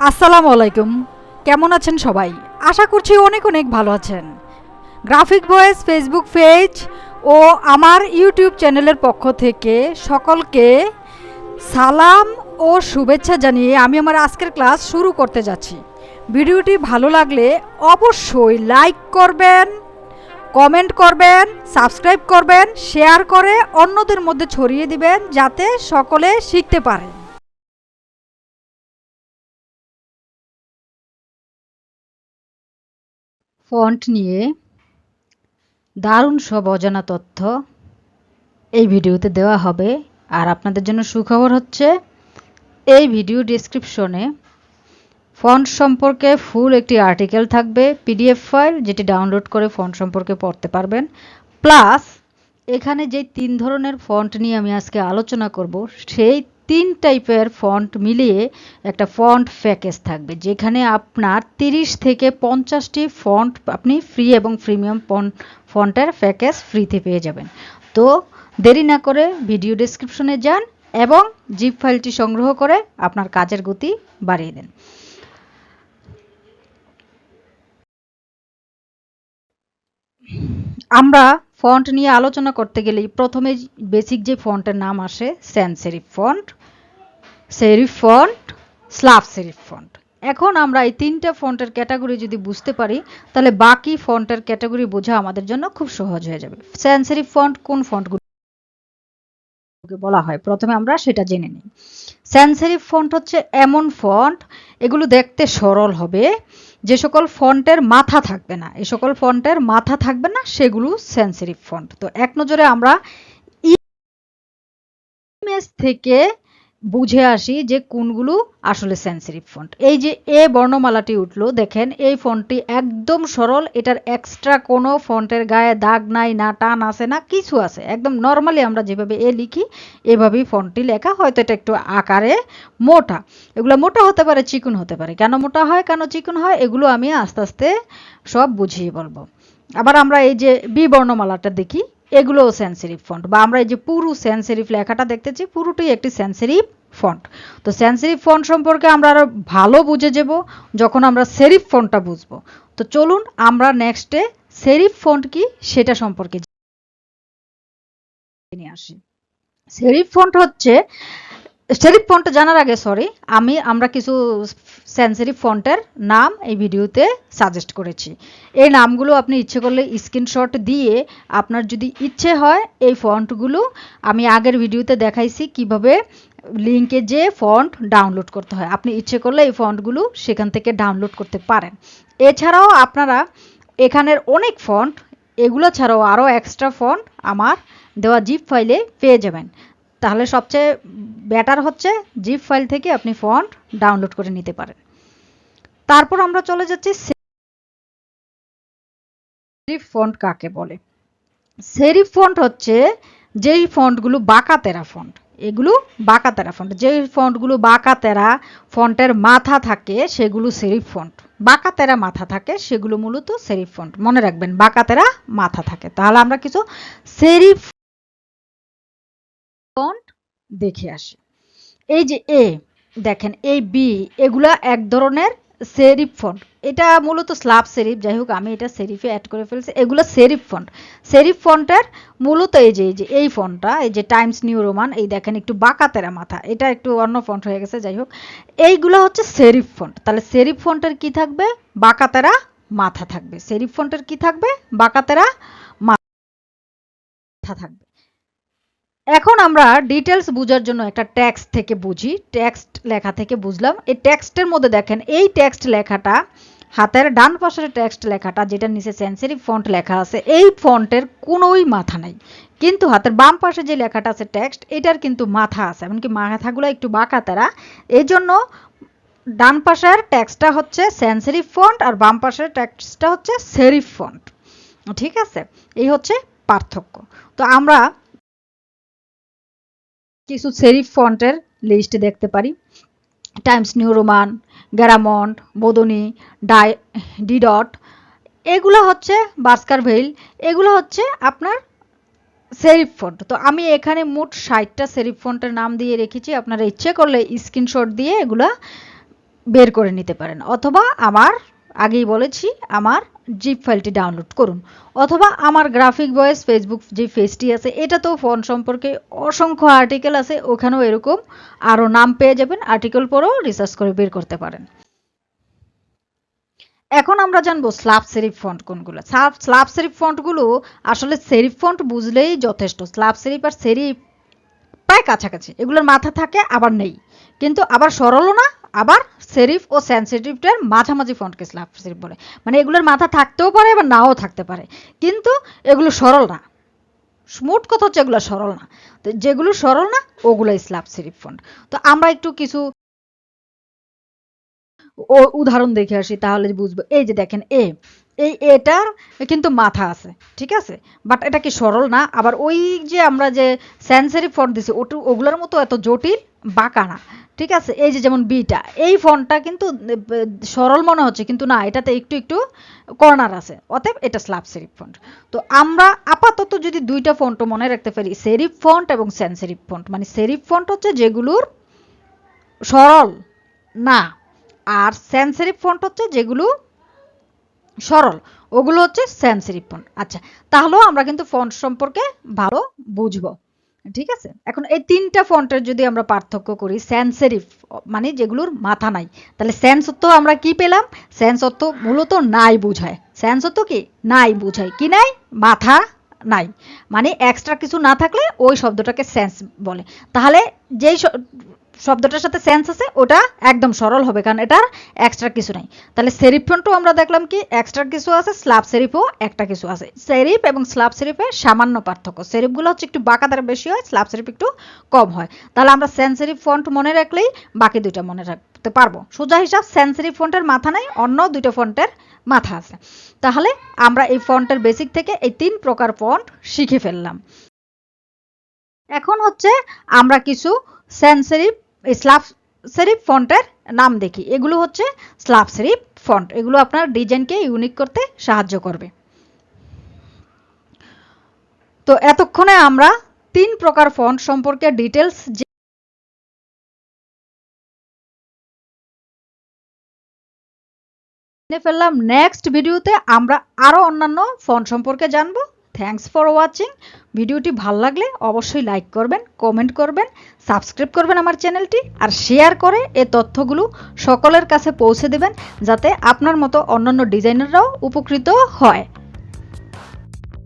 আসসালামু আলাইকুম। কেমন আছেন সবাই? আশা করছি অনেক অনেক ভালো আছেন। গ্রাফিক ভয়েস, ফেসবুক পেজ ও আমার ইউটিউব চ্যানেলের পক্ষ থেকে সকলকে সালাম ও শুভেচ্ছা জানিয়ে আমি আমার আজকের ক্লাস শুরু করতে যাচ্ছি। ভিডিওটি ভালো লাগলে অবশ্যই লাইক করবেন, কমেন্ট করবেন, সাবস্ক্রাইব করবেন, শেয়ার করে অন্যদের মধ্যে ছড়িয়ে দিবেন যাতে সকলে শিখতে পারে। ফন্ট নিয়ে দারুণ সব অজানা তথ্য এই ভিডিওতে দেওয়া হবে। আর আপনাদের জন্য সুখবর হচ্ছে, এই ভিডিও ডিসক্রিপশনে ফন্ট সম্পর্কে ফুল একটি আর্টিকেল থাকবে পিডিএফ ফাইল যেটি ডাউনলোড করে ফন্ট সম্পর্কে পড়তে পারবেন। প্লাস এখানে যে তিন ধরনের ফন্ট নিয়ে আমি আজকে আলোচনা করব, সেই তিন টাইপের ফন্ট মিলিয়ে একটা ফন্ট প্যাকেজ থাকবে, যেখানে আপনার 30 থেকে পঞ্চাশটি ফন্ট আপনি ফ্রি এবং প্রিমিয়াম ফন্টের প্যাকেজ ফ্রিতে পেয়ে যাবেন। তো দেরি না করে ভিডিও ডেসক্রিপশনে যান এবং জিপ ফাইলটি সংগ্রহ করে আপনার কাজের গতি বাড়িয়ে দেন। আমরা ফন্ট নিয়ে আলোচনা করতে গেলে প্রথমে বেসিক যে ফন্টের নাম আসে sans serif font serif font slab serif font. এখন আমরা এই তিনটা ফন্টের ক্যাটাগরি যদি বুঝতে পারি, তাহলে বাকি ফন্টের ক্যাটাগরি বোঝা আমাদের জন্য খুব সহজ হয়ে যাবে। স্যান সেরিফ ফন্ট কোন ফন্টগুলো বলা হয়? প্রথমে আমরা সেটা জেনে নিই। স্যানসেরিফ ফন্ট হচ্ছে এমন ফন্ট এগুলো দেখতে সরল হবে। যে সকল ফন্টের মাথা থাকবে না এই সকল ফন্টের মাথা থাকবে না, সেগুলো সেন্সিটিভ ফন্ট তো এক নজরে আমরা ইমেজ থেকে বুঝে আসি যে কোনগুলো আসলে সেন্সিটিভ ফন্ট এই যে এ বর্ণমালাটি উঠল, দেখেন, এই ফন্টটি একদম সরল, এটার এক্সট্রা কোনো ফন্টের গায়ে দাগ নাই না, টান আছে না, কিছু আছে। একদম নর্মালি আমরা যেভাবে এ লিখি, এভাবেই ফন্টটি লেখা। হয়তো এটা একটু আকারে মোটা। এগুলো মোটা হতে পারে, চিকুন হতে পারে। কেন মোটা হয়, কেন চিকুন হয়, এগুলো আমি আস্তে আস্তে সব বুঝিয়ে বলব। আবার আমরা এই যে বি বর্ণমালাটা দেখি এগুলোও সেন্সিটিভ ফন্ট বা আমরা এই যে পুরো সেন্সিটিভ লেখাটা দেখতেছি পুরোটাই একটি সেন্সিটিভ ফন্ট তো সেন্সিটিভ ফন্ট সম্পর্কে আমরা আরও ভালো বুঝে যাব যখন আমরা সেরিফ ফন্টটা বুঝব। তো চলুন আমরা নেক্সটে সেরিফ ফন্ট কি সেটা সম্পর্কে জেনে আসি। সেরিফ ফন্ট হচ্ছে সেরিফ ফন্ট জানার আগে সরি আমি, আমরা কিছু সেন্সিটিভ ফন্টের নাম এই ভিডিওতে সাজেস্ট করেছি। এই নামগুলো আপনি ইচ্ছে করলে স্ক্রিনশট দিয়ে আপনার যদি ইচ্ছে হয় এই ফন্টগুলো আমি আগের ভিডিওতে দেখাইছি কীভাবে লিঙ্কে যে ফন্ট ডাউনলোড করতে হয়। আপনি ইচ্ছে করলে এই ফন্টগুলো সেখান থেকে ডাউনলোড করতে পারেন। এছাড়াও আপনারা এখানের অনেক ফন্ট এগুলো ছাড়াও আরও এক্সট্রা ফন্ট আমার দেওয়া জিপ ফাইলে পেয়ে যাবেন। তাহলে সবচেয়ে বেটার হচ্ছে জিপ ফাইল থেকে আপনি ফন্ট ডাউনলোড করে নিতে পারেন। তারপর আমরা চলে যাচ্ছি সেরিফ ফন্ট কাকে বলে? সেরিফ ফন্ট হচ্ছে যেই ফন্টগুলো বাঁকা তেরা ফন্ট এগুলো বাঁকা তেরা ফন্ট যেই ফন্টগুলো বাঁকা তেরা ফন্টের মাথা থাকে সেগুলো সেরিফ ফন্ট বাঁকা তেরা মাথা থাকে সেগুলো মূলত সেরিফ ফন্ট মনে রাখবেন বাঁকা তেরা মাথা থাকে। তাহলে আমরা কিছু সেরিফ ফন্ট দেখে আসি। এই যে এ দেখেন এই বি এগুলা এক ধরনের সেরিফ ফন্ট এটা মূলত স্লাব সেরিফ যাই হোক আমি এটা সেরিফে অ্যাড করে ফেলছি। এগুলো সেরিফ ফন্ট সেরিফ ফন্টের মূলত এই যে এই যে, এই ফন্টটা, এই যে টাইমস নিউ রোমান এই দেখেন একটু বাঁকা তেরা মাথা, এটা একটু অন্য ফন্ট হয়ে গেছে, যাই হোক। এইগুলো হচ্ছে সেরিফ ফন্ট তাহলে সেরিফ ফন্টের কি থাকবে? বাঁকা তেরা মাথা থাকবে। সেরিফ ফন্টের কি থাকবে? বাঁকা তেরা মাথা থাকবে। এখন আমরা ডিটেলস বোঝার জন্য একটা টেক্সট থেকে বুঝি। টেক্সট লেখা থেকে বুঝলাম। এই টেক্সটের মধ্যে দেখেন, এই টেক্সট লেখাটা, হাতের ডান পাশের টেক্সট লেখাটা যেটা নিচে সেন্সিটিভ ফন্ট লেখা আছে, এই ফন্টের কোনোই মাথা নাই। কিন্তু হাতের বাম পাশে যে লেখাটা আছে টেক্সট এটার কিন্তু মাথা আছে। এমনকি মাথাগুলো একটু বাঁকা তারা। এই জন্য ডান পাশের টেক্সটটা হচ্ছে সেন্সিটিভ ফন্ট আর বাম পাশের টেক্সটটা হচ্ছে সেরিফ ফন্ট ঠিক আছে? এই হচ্ছে পার্থক্য। তো আমরা কিছু সেরিফ ফন্টের লিস্ট দেখতে পারি। Times New Roman Garamond Bodoni die Didot এগুলো হচ্ছে বাস্কার ভেইল এগুলো হচ্ছে আপনার সেরিফ ফন্ট। তো আমি এখানে মোট ষাটটা সেরিফ ফন্টের নাম দিয়ে রেখেছি, আপনারা ইচ্ছে করলে স্ক্রিনশট দিয়ে এগুলা বের করে নিতে পারেন। অথবা আমার, আগেই বলেছি, আমার জিপ ফাইলটি ডাউনলোড করুন। অথবা আমার গ্রাফিক বয়েস ফেসবুক যে পেজটি আছে এটা তো ফোন সম্পর্কে অসংখ্য আর্টিকেল আছে, ওখানেও এরকম আরও নাম পেয়ে যাবেন আর্টিকেল পরেও রিসার্চ করে বের করতে পারেন। এখন আমরা জানব স্ল্যাব সেরিফ ফন্ট কোনগুলো। স্ল্যাব স্ল্যাব সেরিফ ফন্টগুলো আসলে সেরিফ ফন্ট বুঝলেই যথেষ্ট। স্ল্যাব সেরিফ আর সেরিফ প্রায় কাছাকাছি। এগুলোর মাথা থাকে, আবার নেই। কিন্তু আবার সরলও না আবার সেরিফ ও সেন্সিটিভটার মাঝামাঝি ফন্টকে স্ল্যাব সেরিফ বলে। মানে এগুলোর মাথা থাকতেও পারে আবার নাও থাকতে পারে। কিন্তু এগুলো সরল না। মোট কথা হচ্ছে এগুলো সরল না। তো যেগুলো সরল না ওগুলো স্ল্যাব সেরিফ ফন্ট তো আমরা একটু কিছু ও উদাহরণ দেখে আসি, তাহলে বুঝব। এই যে দেখেন এ এই এটার কিন্তু মাথা আছে, ঠিক আছে? বাট এটা কি সরল না? আবার ওই যে আমরা যে সেন্সারি ফন্ট দিছি, ওটু ওগুলোর মতো এত জটিল বাঁকা না ঠিক আছে? এই যে যেমন বিটা, এই ফন্টটা কিন্তু, সরল মনে হচ্ছে, কিন্তু না, এটাতে একটু একটু কর্নার আছে। অতএব এটা স্ল্যাব সেরিফ ফন্ট তো আমরা আপাতত যদি দুইটা ফন্টও মনে রাখতে পারি, সেরিফ ফন্ট এবং সেন্সেরিফ ফন্ট মানে সেরিফ ফন্ট হচ্ছে যেগুলোর সরল, না, আর সেন্সেরিভ ফন্ট হচ্ছে যেগুলো সরল, ওগুলো হচ্ছে সেন্সেরিভ ফন্ট। আচ্ছা তাহলেও আমরা কিন্তু ফন্ট সম্পর্কে ভালো বুঝব। ঠিক আছে? এখন এই তিনটা ফন্টের যদি আমরা পার্থক্য করি সেন্সেরিভ মানে যেগুলোর মাথা নাই, তাহলে সেন্স অর্থ আমরা কি পেলাম? সেন্স অর্থ মূলত নাই বুঝায়। সেন্স অর্থ কি? নাই বুঝায়। কি নাই? মাথা নাই। মানে এক্সট্রা কিছু না থাকলে ওই শব্দটাকে সেন্স বলে। তাহলে যেই শব্দটার সাথে সেন্স আছে, ওটা একদম সরল হবে, কারণ এটার এক্সট্রা কিছু নাই। তাহলে সেরিফ ফন্টও আমরা দেখলাম কি এক্সট্রা কিছু আছে স্ল্যাব সেরিফও একটা কিছু আছে। সেরিফ এবং স্ল্যাব সেরিফের সামান্য পার্থক্য। সেরিফগুলো হচ্ছে একটু বাঁকা দ্বারা বেশি হয় স্ল্যাব সেরিফ একটু কম হয়। তাহলে আমরা সেন্সেরিফ ফন্ট মনে রাখলেই বাকি দুইটা মনে রাখতে পারব। সোজা হিসাব সেন্সেরিফ ফন্টের মাথা নাই, অন্য দুইটা ফন্টের মাথা আছে। তাহলে আমরা এই ফন্টের বেসিক থেকে এই তিন প্রকার ফন্ট শিখে ফেললাম। এখন হচ্ছে আমরা কিছু সেন্সেরিফ স্লাব সেরিফ ফন্টের নাম দেখি। এগুলো হচ্ছে স্লাব সেরিফ ফন্ট। এগুলো আপনার ডিজাইনকে ইউনিক করতে সাহায্য করবে। তো এতক্ষণে আমরা তিন প্রকার ফন্ট সম্পর্কে ডিটেলস ফেললাম। নেক্সট ভিডিওতে আমরা আরও অন্যান্য ফন্ট সম্পর্কে জানব। থ্যাংকস ফর ওয়াচিং ভিডিওটি ভালো লাগলে অবশ্যই লাইক করবেন কমেন্ট করবেন সাবস্ক্রাইব করবেন আমার চ্যানেলটি আর শেয়ার করে এ তথ্যগুলো সকলের কাছে পৌঁছে দেবেন যাতে আপনার মতো অন্যান্য ডিজাইনাররাও উপকৃত হয়।